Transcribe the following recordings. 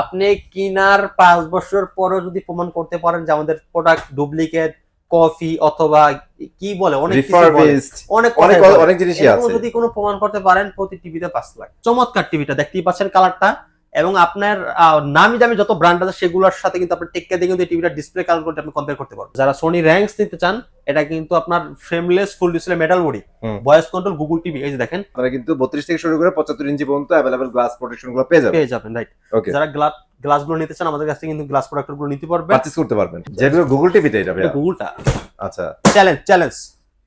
আপনি কিনার পাঁচ বছর পরেও যদি প্রমাণ করতে পারেন যে আমাদের প্রোডাক্ট ডুপ্লিকেট কফি অথবা কি বলে অনেক অনেক অনেক জিনিসই আছে। যদি কোনো প্রমাণ করতে পারেন প্রতি টিভিতে পাঁচ লাখ। চমৎকার টিভিটা দেখতেই পাচ্ছেন কালারটা এবং আপনার নামি দামি যত ব্র্যান্ড আছে সেগুলোর সাথে কিন্তু আপনি টেক্কা দিয়ে কিন্তু টিভিটা ডিসপ্লে কালার করতে আপনি কম্পেয়ার করতে পারবেন। যারা সোনি র্যাঙ্কস নিতে চান এটা কিন্তু আপনার frameless full display metal body voice control Google TV এই যে দেখেন। আপনারা কিন্তু বত্রিশ থেকে শুরু করে পঁচাত্তর ইঞ্চি পর্যন্ত অ্যাভেলেবল গ্লাস প্রোটেকশনগুলো পেয়ে যাবেন। পেয়ে যাবেন রাইট ওকে যারা গ্লাস গ্লাসগুলো নিতে চান আমাদের কাছ থেকে কিন্তু গ্লাস প্রোডাক্টগুলো নিতে পারবেন। পারচেজ করতে পারবেন। যেগুলো গুগল টিভিতে এটা ভাইয়া গুগলটা আচ্ছা। চ্যালেঞ্জ চ্যালেঞ্জ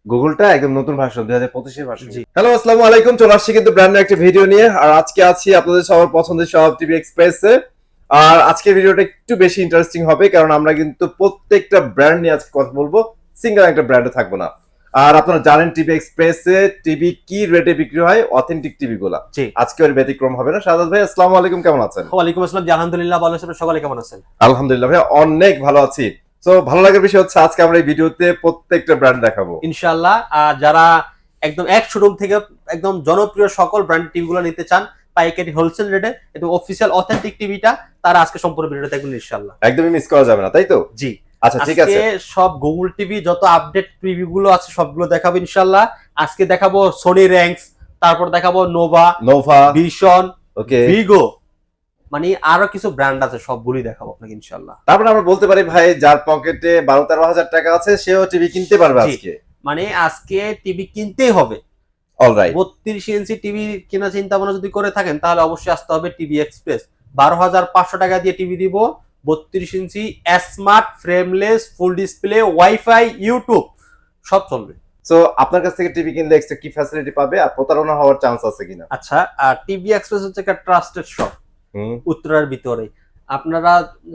গুগলটা একদম নতুন ভার্সন দুই হাজার পঁচিশের ভার্সন জি। হ্যালো আসসালামু আলাইকুম। চলে আসছি কিন্তু ব্র্যান্ড একটা ভিডিও নিয়ে। আর আজকে আছি আপনাদের সবার পছন্দের সব টিভি এক্সপ্রেসে আর আজকের ভিডিওটা একটু বেশি ইন্টারেস্টিং হবে কারণ আমরা কিন্তু প্রত্যেকটা ব্র্যান্ড নিয়ে আজকে কথা বলব। সিঙ্গেল একটা ব্র্যান্ডে থাকব না। আর আপনারা জানেন টিভি এক্সপ্রেসে টিভি কি রেটে বিক্রি হয়? অথেন্টিক টিভি গুলা। আজকে ওর ব্যতিক্রম হবে না। সাদাত ভাই আসসালামু আলাইকুম কেমন আছেন? ওয়ালাইকুম আসসালাম আলহামদুলিল্লাহ ভালো আছেন। সকালে কেমন আছেন? আলহামদুলিল্লাহ ভাই অনেক ভালো আছি। তো ভালো লাগার বিষয় হচ্ছে আজকে আমরা এই ভিডিওতে প্রত্যেকটা ব্র্যান্ড দেখাবো। ইনশাল্লাহ আর যারা একদম এক শোরুম থেকে একদম জনপ্রিয় সকল ব্র্যান্ড টিভি গুলো নিতে চান পাইকারি হোলসেল রেটে এবং অফিসিয়াল অথেন্টিক টিভিটা তারা আজকে সম্পূর্ণ ভিডিও দেখবেন ইনশাল্লাহ একদমই মিস করা যাবে না তাই তো? জি। আচ্ছা ঠিক আছে। সব গুগল টিভি যত আপডেট প্রিভিউ গুলো আছে সবগুলো দেখাবো ইনশাল্লাহ আজকে দেখাবো সোনি র্যাঙ্কস তারপর দেখাবো Nova Nova Vision okay Vigo মানে আরও কিছু ব্র্যান্ড আছে সবগুলোই দেখাবো আপনাকে ইনশাল্লাহ তারপরে আমরা বলতে পারি ভাই যার পকেটে বারো তেরো হাজার টাকা আছে সেও টিভি কিনতে পারবে। আজকে। মানে আজকে টিভি কিনতেই হবে। অলরাইট বত্রিশ ইঞ্চি টিভি কেনা চিন্তা ভাবনা যদি করে থাকেন তাহলে অবশ্যই আসতে হবে টিভি এক্সপ্রেস বারো হাজার পাঁচশো টাকা দিয়ে টিভি দিব বত্রিশ ইঞ্চি smart frameless full display WiFi YouTube সব চলবে। সো আপনার কাছ থেকে টিভি কিনলে এক্সট্রা কি ফ্যাসিলিটি পাবে আর প্রতারণা হওয়ার চান্স আছে কিনা? আচ্ছা আর টিভি এক্সপ্রেস হচ্ছে একটা ট্রাস্টেড শপ উত্তরার ভিতরে। আপনারা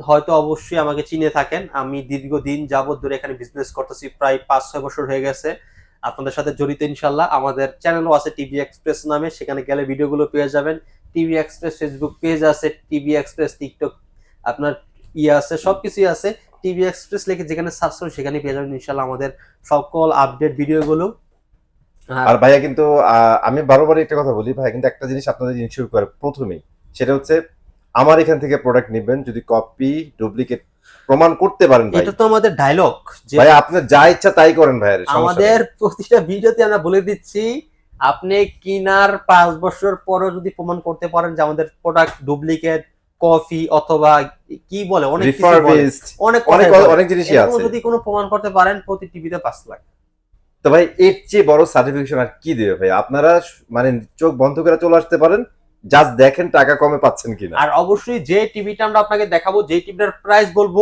হয়তো অবশ্যই আমাকে চিনে থাকেন। আমি দীর্ঘদিন যাবত ধরে এখানে বিজনেস করতেছি প্রায় পাঁচ ছয় বছর হয়ে গেছে। আপনাদের সাথে জড়িত ইনশাল্লাহ আমাদের চ্যানেলও আছে টিভি এক্সপ্রেস নামে। সেখানে গেলে ভিডিওগুলো পেয়ে যাবেন। টিভি এক্সপ্রেস ফেসবুক পেজ আছে। টিভি এক্সপ্রেস টিকটক আপনার ইয়ে আছে সবকিছুই আছে। টিভি এক্সপ্রেস লিখে যেখানে সার্চ করুন সেখানে পেয়ে যাবেন ইনশাল্লাহ আমাদের সকল আপডেট ভিডিওগুলো আর ভাইয়া কিন্তু আমি বারবার একটা কথা বলি ভাইয়া কিন্তু একটা জিনিস আপনাদের ইনশিওর করে প্রথমেই সেটা হচ্ছে আমার এখান থেকে প্রোডাক্ট নেবেন যদি কপি ডুপ্লিকেট প্রমাণ করতে পারেন ভাই। এটা তো আমাদের ডায়লগ যে ভাই আপনার যা ইচ্ছা তাই করেন নেই। আমাদের প্রতিটা ভিডিওতে আমরা বলে দিচ্ছি আপনি কিনার পাঁচ বছর পরেও যদি প্রমাণ করতে পারেন যে আমাদের প্রোডাক্ট ডুপ্লিকেট কফি অথবা কি বলে অনেক কিছু অনেক অনেক অনেক জিনিসই আছে। যদি কোনো প্রমাণ করতে পারেন প্রতি টিভিতে পাঁচ লাখ। তো ভাই এর চেয়ে বড় সার্টিফিকেশন আর কি দেবে ভাই? আপনারা মানে চোখ বন্ধ করে চলে আসতে পারেন জাস্ট দেখেন টাকা কমে পাচ্ছেন কিনা। আর অবশ্যই যে টিভিটা আমরা আপনাকে দেখাবো যে টিভিটার প্রাইস বলব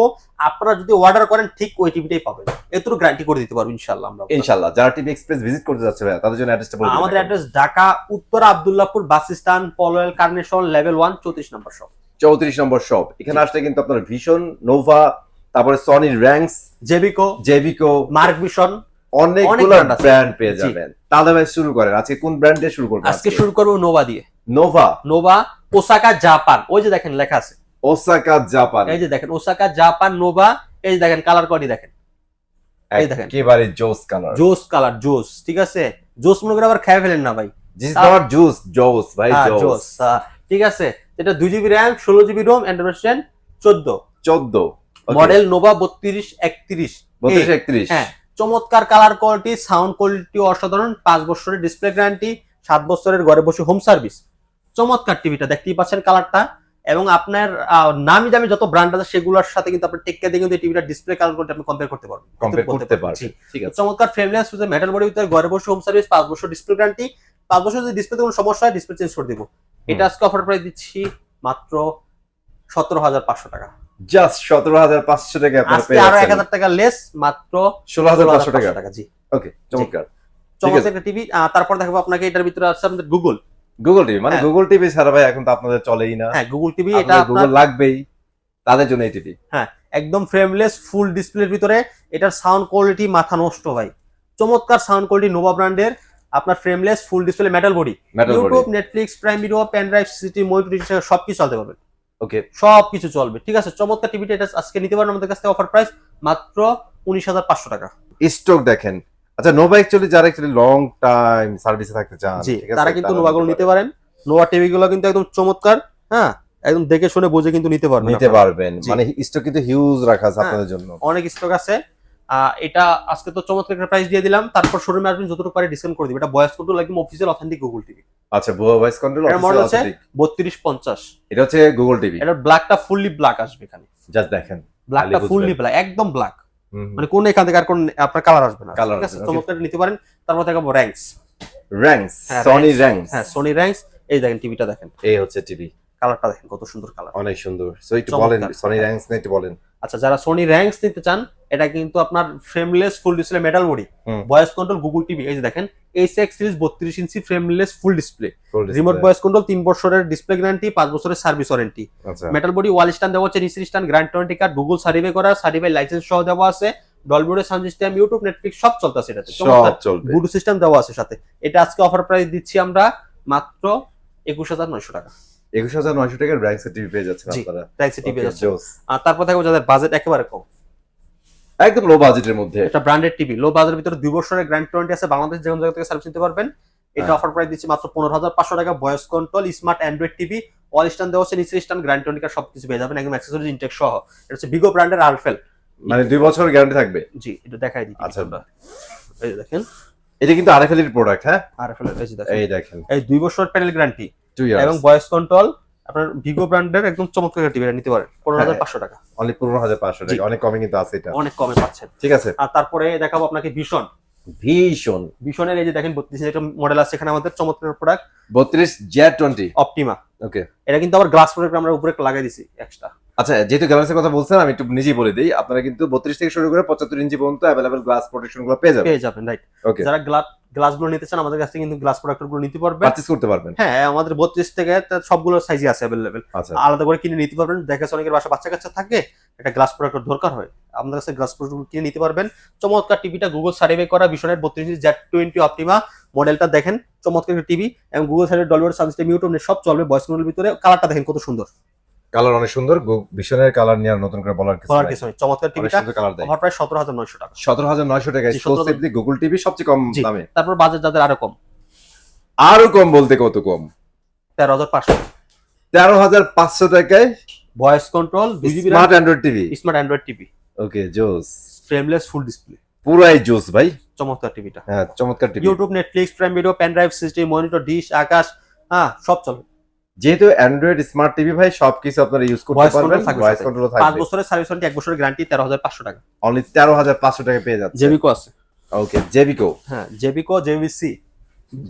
আপনারা যদি অর্ডার করেন ঠিক ওই টিভিটাই পাবেন। এতটুকু গ্যারান্টি করে দিতে পারব ইনশাল্লাহ আমরা। ইনশাল্লাহ যারা টিভি এক্সপ্রেস ভিজিট করতে যাচ্ছে ভাই তাদের জন্য অ্যাড্রেসটা বলে আমাদের। অ্যাড্রেস ঢাকা উত্তর Abdullahpur bus stand Polwel Carnation level one চৌত্রিশ নম্বর শপ চৌত্রিশ নম্বর শপ এখানে আসলে কিন্তু আপনার ভীষণ নোভা তারপরে সনি র্যাঙ্কস জেবিকো জেভিকো মার্ক ভিশন অনেকগুলো ব্র্যান্ড পেয়ে যাবেন। তাহলে ভাই শুরু করেন। আজকে কোন ব্র্যান্ড শুরু করবেন আজকে শুরু করব নোভা দিয়ে। নোভা নোভা ওসাকা জাপান ওই যে দেখেন লেখা আছে। ওসাকা জাপান এই যে দেখেন ওসাকা জাপান নোভা এই যে দেখেন কালার কোয়ালিটি দেখেন। এই দেখেন। একেবারে জোস কালার জোস কালার জোস ঠিক আছে? জোস মনে করে আবার খেয়ে ফেলেন না ভাই। দিস নট জুস জোস ভাই জোস জোস হ্যাঁ, ঠিক আছে? এটা দুই জিবি র্যাম ষোলো জিবি রোম অ্যান্ড্রয়েড চোদ্দ। 14 মডেল নোভা বত্রিশ একত্রিশ। 32 31 হ্যাঁ। চমৎকার কালার কোয়ালিটি সাউন্ড কোয়ালিটি অসাধারণ পাঁচ বছরের ডিসপ্লে গ্যারান্টি সাত বছরের ঘরে বসে হোম সার্ভিস চমৎকার টিভিটা দেখতেই পাচ্ছেন কালারটা এবং আপনার নামি দামি যত ব্র্যান্ড আছে সেগুলোর সাথে কিন্তু আপনি টেক্কা দিয়ে কিন্তু টিভিটা ডিসপ্লে কালার করতে আপনি কম্পেয়ার করতে পারবেন। কম্পেয়ার করতে পারছি। পারবেন ঠিক আছে। চমৎকার ফ্রেমলেস মেটাল বডি ভিতরে ঘরে বসে হোম সার্ভিস পাঁচ বছর ডিসপ্লে গ্যারান্টি পাঁচ বছর যদি ডিসপ্লেতে কোনো সমস্যা হয় ডিসপ্লে চেঞ্জ করে দিব। এটা আজকে অফার প্রাইস দিচ্ছি মাত্র সতেরো হাজার পাঁচশো টাকা। জাস্ট 17500 টাকা আপনারা আজকে পেয়ে আরও এক হাজার টাকা লেস মাত্র 16500 টাকা। টাকা জি। ওকে চমৎকার। চমৎকার একটা টিভি তারপর দেখাবো আপনাকে এটার ভিতরে আছে আমাদের গুগল গুগল টিভি মানে হ্যাঁ। গুগল টিভি ছাড়া ভাই এখন তো আপনাদের চলেই না। হ্যাঁ গুগল টিভি এটা গুগল লাগবেই তাদের জন্য এই টিভি হ্যাঁ একদম ফ্রেমলেস ফুল ডিসপ্লের ভিতরে এটার সাউন্ড কোয়ালিটি মাথা নষ্ট ভাই। চমৎকার সাউন্ড কোয়ালিটি নোভা ব্র্যান্ডের আপনার frameless full display metal body YouTube Netflix Prime Video pen drive city monitor সব কিছু চলতে পারবে। ওকে সব কিছু চলবে ঠিক আছে? চমৎকার টিভিটা এটা আজকে নিতে পারেন আমাদের কাছ থেকে অফার প্রাইস মাত্র উনিশ হাজার পাঁচশো টাকা। স্টক দেখেন। আচ্ছা নোভা অ্যাকচুয়ালি যারা অ্যাকচুয়ালি লং টাইম সার্ভিসে থাকতে চান ঠিক আছে, তারা কিন্তু নোভা গুলো নিতে পারেন। নোভা টিভি গুলো কিন্তু একদম চমৎকার হ্যাঁ? একদম দেখে শুনে বুঝে কিন্তু নিতে পারবেন নিতে পারবেন। মানে স্টক কিন্তু হিউজ রাখা আছে হ্যাঁ। আপনাদের জন্য। অনেক স্টক আছে। এটা আজকে তো চমৎকার একটা প্রাইস দিয়ে দিলাম। তারপর শোরুমে আসবেন যতটুকু পারে ডিসকাউন্ট করে দিবে এটা বয়স কন্ট্রোল একদম অফিসিয়াল অথেন্টিক গুগল টিভি আচ্ছা ভয়েস কন্ট্রোল এটার model হচ্ছে বত্রিশ পঞ্চাশ। এটা হচ্ছে গুগল টিভি এটার ব্ল্যাকটা ফুললি ব্ল্যাক আসবে এখানে। জাস্ট দেখেন। ব্ল্যাকটা ফুললি ব্ল্যাক একদম ব্ল্যাক। মানে কোন এখান থেকে আর কোন আপনার কালার আসবে না। ঠিক আছে? চমৎকার নিতে পারেন। তারপর দেখাবো র্যাঙ্কস র্যাঙ্কস সনি। র্যাঙ্কস হ্যাঁ সোনি র্যাঙ্কস এই দেখেন টিভিটা দেখেন। এই হচ্ছে টিভি কালারটা দেখেন কত সুন্দর কালার অনেক সুন্দর। সো একটু বলেন সনি র্যাঙ্কস নিয়ে একটু বলেন। আচ্ছা যারা সোনি র্যাঙ্কস নিতে চান এটা কিন্তু আপনার frameless full display metal body. Voice control Google TV এই যে দেখেন এইচ এক্স সিরিজ বত্রিশ inch frameless full display remote voice control তিন বছরের ডিসপ্লে গ্যারান্টি পাঁচ বছরের service warranty metal body wall stand দেওয়া হচ্ছে নিচের stand grand twenty card Google certify করা সার্টিফাই লাইসেন্স সহ দেওয়া আছে ডলবোর্ডের সাউন্ড সিস্টেম ইউটিউব নেটফ্লিক্স সব চলতেছে এটাতে। ব্লুটুথ সিস্টেম দেওয়া আছে সাথে। এটা আজকে অফার প্রাইস দিচ্ছি আমরা মাত্র একুশ হাজার নয়শো টাকা। একুশ হাজার নয়শো টাকার র্যাঙ্কস টিভি পেয়ে যাচ্ছেন আপনারা। ট্যাক্সি টিভি Okay, যাচ্ছে আর তারপর থাকব যাদের বাজেট একেবারে কম। একদম লো বাজেটের মধ্যে। এটা ব্র্যান্ডেড টিভি লো বাজারের ভিতরে দুই বছরের গ্র্যান্ড টোয়েন্টি আছে বাংলাদেশ যে কোনো জায়গা থেকে সার্ভিস নিতে পারবেন। এটা হ্যাঁ। অফার প্রাইস দিচ্ছি মাত্র পনেরো হাজার পাঁচশো টাকা voice control smart Android TV wall stand দেওয়া হচ্ছে নিচের স্ট্যান্ড গ্র্যান্ড টোয়েন্টি সবকিছু পেয়ে যাবেন একদম অ্যাক্সেসরিজ ইনটেক সহ। এটা হচ্ছে বিগো ব্র্যান্ডের আরফেল মানে দুই বছর গ্যারান্টি থাকবে? জি এটা দেখাই দিই আচ্ছা। এই দেখেন। এটা কিন্তু আরএফএল এর প্রোডাক্ট হ্যাঁ? যে দেখেন। এই দেখেন। এই দুই বছর প্যানেল গ্যারান্টি এবং ভয়েস কন্ট্রোল আপনার ভিগো ব্র্যান্ডের একদম চমৎকার টিভি নিতে পারেন। পনেরো হাজার হ্যাঁ। পাঁচশো টাকা। অনেক পনেরো হাজার পাঁচশো টাকা। অনেক কমে কিন্তু আছে এটা। অনেক কমে পাচ্ছেন। ঠিক আছে। আর তারপরে দেখাবো আপনাকে ভীষণ ভীষণ ভীষণের এই যে দেখেন বত্রিশ একটা মডেল আছে এখানে আমাদের চমৎকার প্রোডাক্ট বত্রিশ জেড টোয়েন্টি অপটিমা ওকে এটা কিন্তু আবার গ্লাস প্রোডাক্ট আমরা উপরে লাগাই দিছি এক্সট্রা আচ্ছা যেহেতু গ্লাসের কথা বলছেন আমি একটু নিজেই বলে দিই। আপনারা কিন্তু বত্রিশ থেকে শুরু করে পঁচাত্তর ইঞ্চি পর্যন্ত অ্যাভেলেবল গ্লাস প্রোটেকশনগুলো পেয়ে যাবেন। পেয়ে যাবেন রাইট ওকে যারা গ্লাস গ্লাসগুলো নিতে চান আমাদের কাছ থেকে কিন্তু গ্লাস প্রোডাক্টগুলো নিতে পারবেন। পারচেজ করতে পারবেন। হ্যাঁ আমাদের বত্রিশ থেকে তার সবগুলো সাইজই আছে অ্যাভেলেবেল আচ্ছা। আলাদা করে কিনে নিতে পারবেন। দেখা যাচ্ছে অনেকের বাসা বাচ্চা কাচ্চা থাকে একটা গ্লাস প্রোডাক্ট দরকার হয়। আমাদের কাছে গ্লাস প্রোডাক্ট কিনে নিতে পারবেন। চমৎকার টিভিটা গুগল সার্ভে করা ভীষণের বত্রিশ জেড টোয়েন্টি অপটিমা মডেলটা দেখেন। চমৎকার টিভি এবং গুগল সার্ভে ডলওয়ার সানস্টেম ইউটিউব সব চলবে। বয়স মডেলের ভিতরে কালারটা দেখেন কত সুন্দর। কালার অনেক সুন্দর। ভীষণের কালার নিয়ে আর নতুন করে বলার কিছু। কিছু নেই। চমৎকার টিভিটা। সুন্দর কালার দেয়। আমার প্রায় সতেরো হাজার নয়শো টাকা। সতেরো হাজার নয়শো টাকা জি, 17,000 গুগল টিভি সবচেয়ে কম দামে। তারপর বাজেট যাদের আরও কম। আরও কম বলতে কত কম? তেরো হাজার পাঁচশো। তেরো হাজার পাঁচশো টাকায় voice control smart Android TV smart Android TV okay জোস ফ্রেমলেস ফুল ডিসপ্লে পুরাই জোস ভাই। চমৎকার টিভিটা হ্যাঁ চমৎকার TV YouTube Netflix Prime Video pen drive system monitor dish Akash হ্যাঁ সব চলবে যেহেতু অ্যান্ড্রয়েড স্মার্ট টিভি ভাই সবকিছু আপনারা ইউজ করতে পারবেন ভয়েস কন্ট্রোল থাকবে। বছরের সার্ভিস ওয়ারেন্টি এক বছরের গ্যারান্টি তেরো হাজার পাঁচশো টাকা। অনলি তেরো হাজার পাঁচশো টাকা পেয়ে যাচ্ছে। জেবিকো আছে। ওকে জেবিকো হ্যাঁ জেবিকো জেবিসি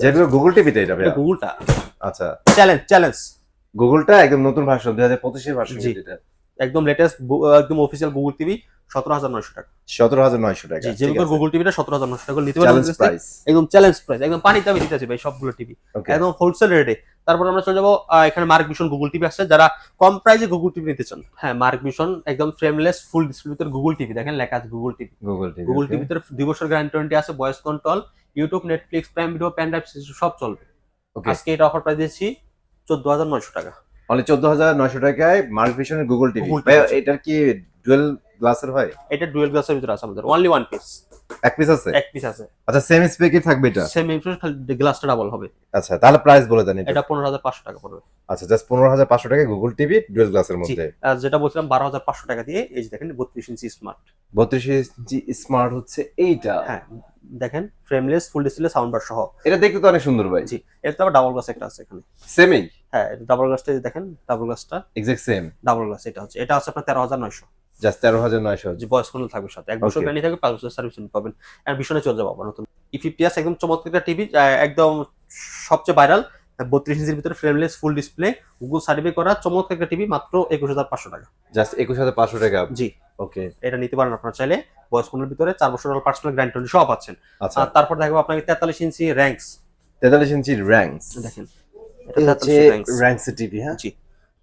জেবিকো গুগল টিভিতে এটা এটা গুগলটা আচ্ছা। চ্যালেঞ্জ চ্যালেঞ্জ গুগলটা একদম নতুন ভার্সন দুই হাজার পঁচিশের ভার্সন। এটা। একদম লেটেস্ট একদম অফিসিয়াল গুগল টিভি সতেরো হাজার নয়শো টাকা। সতেরো হাজার নয়শো টাকা জি জেবিকোর গুগল টিভিটা সতেরো হাজার নয়শো টাকা। নিতে চ্যালেঞ্জ প্রাইস একদম চ্যালেঞ্জ প্রাইস একদম পানিতে আমি দিতেছি ভাই সবগুলো টিভি একদম হোলসেল রেটে তারপর আমরা চলে যাব এখানে মার্ক ভিশন গুগল টিভি আছে। যারা কম প্রাইসে গুগল টিভি নিতে চান হ্যাঁ মার্ক ভিশন একদম ফ্রেমলেস ফুল ডিসপ্লে ভিতরে গুগল টিভি দেখেন লেখা আছে Google TV Google TV Google টিভির ভিতরে দুই বছর গ্যারান্টি আছে voice control YouTube Netflix Prime Video pen drive সব চলবে। ওকে আজকে এটা অফার প্রাইস দিয়েছি চোদ্দ হাজার নয়শো টাকা। অনলি চোদ্দ হাজার নয়শো টাকায় মার্ক ভিশনের গুগল টিভি এটার কি ডুয়েল গ্লাসের হয়? এটা ডুয়েল গ্লাসের ভিতরে আছে আমাদের অনলি ওয়ান পিস এক পিস আছে? এক পিস আছে। আচ্ছা সেম স্পেকই থাকবে এটা? সেম খালি গ্লাসটা ডাবল হবে। আচ্ছা তাহলে প্রাইস বলে দেন এটা। এটা পনেরো হাজার পাঁচশো টাকা পড়বে। আচ্ছা জাস্ট পনেরো হাজার পাঁচশো টাকা গুগল টিভি ডুয়েল গ্লাসের মধ্যে। আর যেটা বলছিলাম বারো হাজার পাঁচশো টাকা দিয়ে এই যে দেখেন বত্রিশ ইঞ্চি স্মার্ট বত্রিশ ইঞ্চি স্মার্ট হচ্ছে এইটা। হ্যাঁ দেখেন frameless full display sound bar সহ। এটা দেখতে তো অনেক সুন্দর ভাই। জি এর তো আবার ডাবল গ্লাস একটা আছে এখানে। সেমই হ্যাঁ ডাবল গ্লাসটা দেখেন ডাবল গ্লাসটা এক্সাক্ট সেম ডাবল গ্লাস এটা হচ্ছে এটা আছে আপনার তেরো হাজার নয়শো। জাস্ট তেরো হাজার নয়শো। যে বয়স কোনো থাকবে সাথে। এক বছর. গ্যারান্টি থাকবে পাঁচ বছর সার্ভিস পাবেন। আর ভীষণে চলে যাব আবার নতুন। ই ফিফটি এস একদম চমৎকার টিভি একদম সবচেয়ে ভাইরাল বত্রিশ ইঞ্চির ভিতরে frameless full display Google certify করা চমৎকার একটা টিভি মাত্র একুশ হাজার পাঁচশো টাকা। জাস্ট একুশ হাজার পাঁচশো টাকা। জি। ওকে এটা নিতে পারেন আপনারা চাইলে। বয়স কোনের ভিতরে চার বছর পার্সোনাল গ্যারান্টি সব পাচ্ছেন আচ্ছা। আর তারপর দেখব আপনাকে তেতাল্লিশ ইঞ্চি র্যাঙ্কস তেতাল্লিশ ইঞ্চি র্যাঙ্কস দেখেন। এটা হচ্ছে র্যাঙ্কস টিভি হ্যাঁ? জি।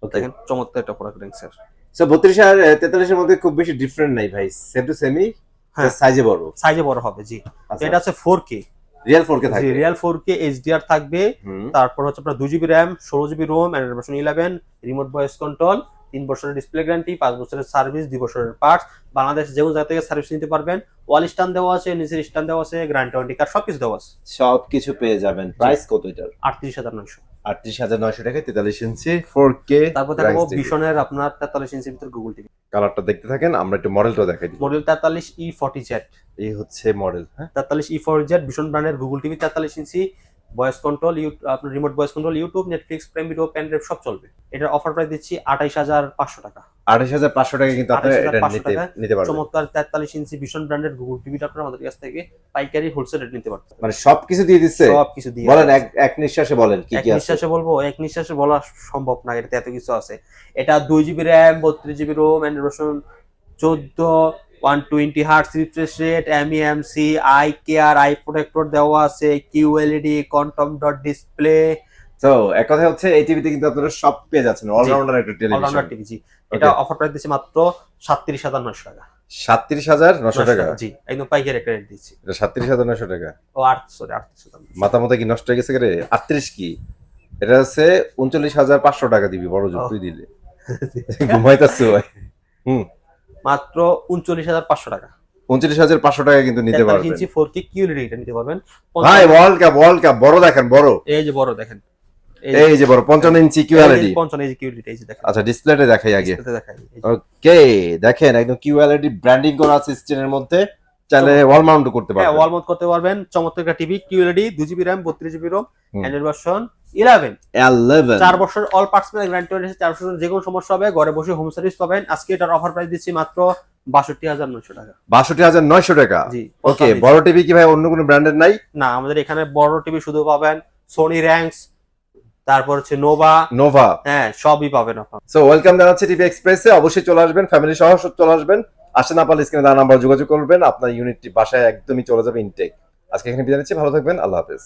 দেখেন চমৎকার একটা প্রোডাক্ট র্যাঙ্কসের সো বত্রিশ আর তেতাল্লিশের মধ্যে খুব বেশি ডিফারেন্ট নাই ভাই। সেম টু সেমি হ্যাঁ। সাইজে বড়। সাইজে বড় হবে জি। আচ্ছা। এটা আছে four K real four K থাকে রিয়াল ফোর কে এইচডিআর থাকবে। তারপর হচ্ছে আপনার র্যাম ষোলো GB ROM Android version eleven remote voice control তিন বছরের ডিসপ্লে গ্যারান্টি পাঁচ বছরের সার্ভিস দুই বছরের পার্টস বাংলাদেশ যে কোনো জায়গা থেকে সার্ভিস নিতে পারবেন। ওয়াল স্ট্যান্ড দেওয়া আছে নিচের স্ট্যান্ড দেওয়া আছে গ্রান্ড ওয়ারেন্টি কার্ড সব কিছু দেওয়া আছে। সব কিছু পেয়ে যাবেন। প্রাইস কত এটার? আটত্রিশ হাজার নয়শো। আটত্রিশ হাজার নয়শো টাকা তেতাল্লিশ ইঞ্চি ফোর কে তারপর দেখাবো ভীষণের আপনার তেতাল্লিশ ইঞ্চির ভিতরে গুগল টিভি কালারটা দেখতে থাকেন আমরা একটু মডেলটা দেখাই দিই। মডেল তেতাল্লিশ ই ফর্টি জেড এই হচ্ছে মডেল হ্যাঁ? তেতাল্লিশ ই ফোর জেড ভীষণ ব্র্যান্ডের গুগল টিভি তেতাল্লিশ ইঞ্চি ভয়েস কন্ট্রোল আপনার remote voice control YouTube Netflix prime video drive সব চলবে। এটার অফার প্রাইস দিচ্ছি আঠাইশ হাজার পাঁচশো টাকা। আঠাশ হাজার পাঁচশো টাকা কিন্তু আপনারা এটা নিতে নিতে পারবেন। চমৎকার তেতাল্লিশ ইঞ্চি ভীষণ ব্র্যান্ডের গুগল টিভিটা আপনার আমাদের কাছ থেকে পাইকারি হোলসেল রেট নিতে পারবেন। মানে সবকিছু দিয়ে দিচ্ছে? সব কিছু দিয়ে বলেন এক এক নিঃশ্বাসে বলেন কি কি নিঃশ্বাসে বলব এক নিঃশ্বাসে বলা সম্ভব না এটাতে এত কিছু আছে। এটা দুই জিবি র্যাম বত্রিশ জিবি রোম অ্যান্ড্রোশন চোদ্দ one twenty hertz refresh rate eMMC eye care eye protector দেওয়া আছে Q LED quantum dot display তো এক কথা হচ্ছে এই টিভিতে কিন্তু আপনারা সব পেয়ে যাচ্ছেন অলরাউন্ডার একটা টেলিভিশন অলরাউন্ডার টিভি জি। এটা অফার প্রাইস দিচ্ছি মাত্র সাতত্রিশ হাজার নয়শো টাকা। সাতত্রিশ হাজার নশো টাকা? জি একদম পাইকারি একটা রেট দিচ্ছি। এটা সাতত্রিশ হাজার নশো টাকা। ও আট সরি আটত্রিশ হাজার মাথা মতো কি নষ্ট হয়ে গেছে রে আটত্রিশ কি? এটা হাজার পাঁচশো টাকা দিবি বড় জোর তুই দিলে। ঘুমাইতেছে ভাই। হুম। মাত্র উনচল্লিশ হাজার পাঁচশো টাকা। উনচল্লিশ হাজার পাঁচশো টাকা কিন্তু নিতে পারবেন। ইঞ্চি ফোর কে এটা নিতে পারবেন। ভাই ওয়ার্ল্ড কাপ ওয়ার্ল্ড কাপ বড় দেখেন বড়। এই যে বড় দেখেন। এই যে বড় পঞ্চান্ন ইঞ্চি কিউএলইডি পঞ্চান্ন এই যে কিউএলইডি এই যে দেখেন। আচ্ছা ডিসপ্লেতে দেখাই আগে। দেখাই ওকে দেখেন একদম কিউএলইডি ব্র্যান্ডিং করা আছে স্ক্রিনের মধ্যে। চাইলে ওয়াল মাউন্ট করতে পারবেন। হ্যাঁ ওয়াল মাউন্ট করতে পারবেন। চমৎকার একটা টিভি কিউএলইডি দু জিবি র্যাম বত্রিশ GB ROM. Android version eleven 11 চার বছর অল পার্টস পেয়ে গ্যারান্টি রয়েছে চার বছর যে কোনো সমস্যা হবে ঘরে বসে হোম সার্ভিস পাবেন। আজকে এটার অফার প্রাইস দিচ্ছি মাত্র বাষট্টি হাজার নয়শো টাকা। বাষট্টি হাজার নয়শো টাকা। জি ওকে বড় টিভি কি ভাই অন্য কোনো ব্র্যান্ডের নাই? না আমাদের এখানে বড় টিভি শুধু পাবেন সোনি র্যাঙ্কস তারপর হচ্ছে নোভা। নোভা। হ্যাঁ সবই পাবেন আপনার। সো ওয়েলকাম জানাচ্ছি টিভি এক্সপ্রেসে। অবশ্যই চলে আসবেন ফ্যামিলি সহ চলে আসবেন। আসেন না পারলে স্ক্রিনে দেওয়া নাম্বার যোগাযোগ করবেন। আপনার ইউনিটটি বাসায় একদমই চলে যাবে ইনটেক আজকে এখানে বিদায় নিচ্ছি ভালো থাকবেন আল্লাহ হাফেজ।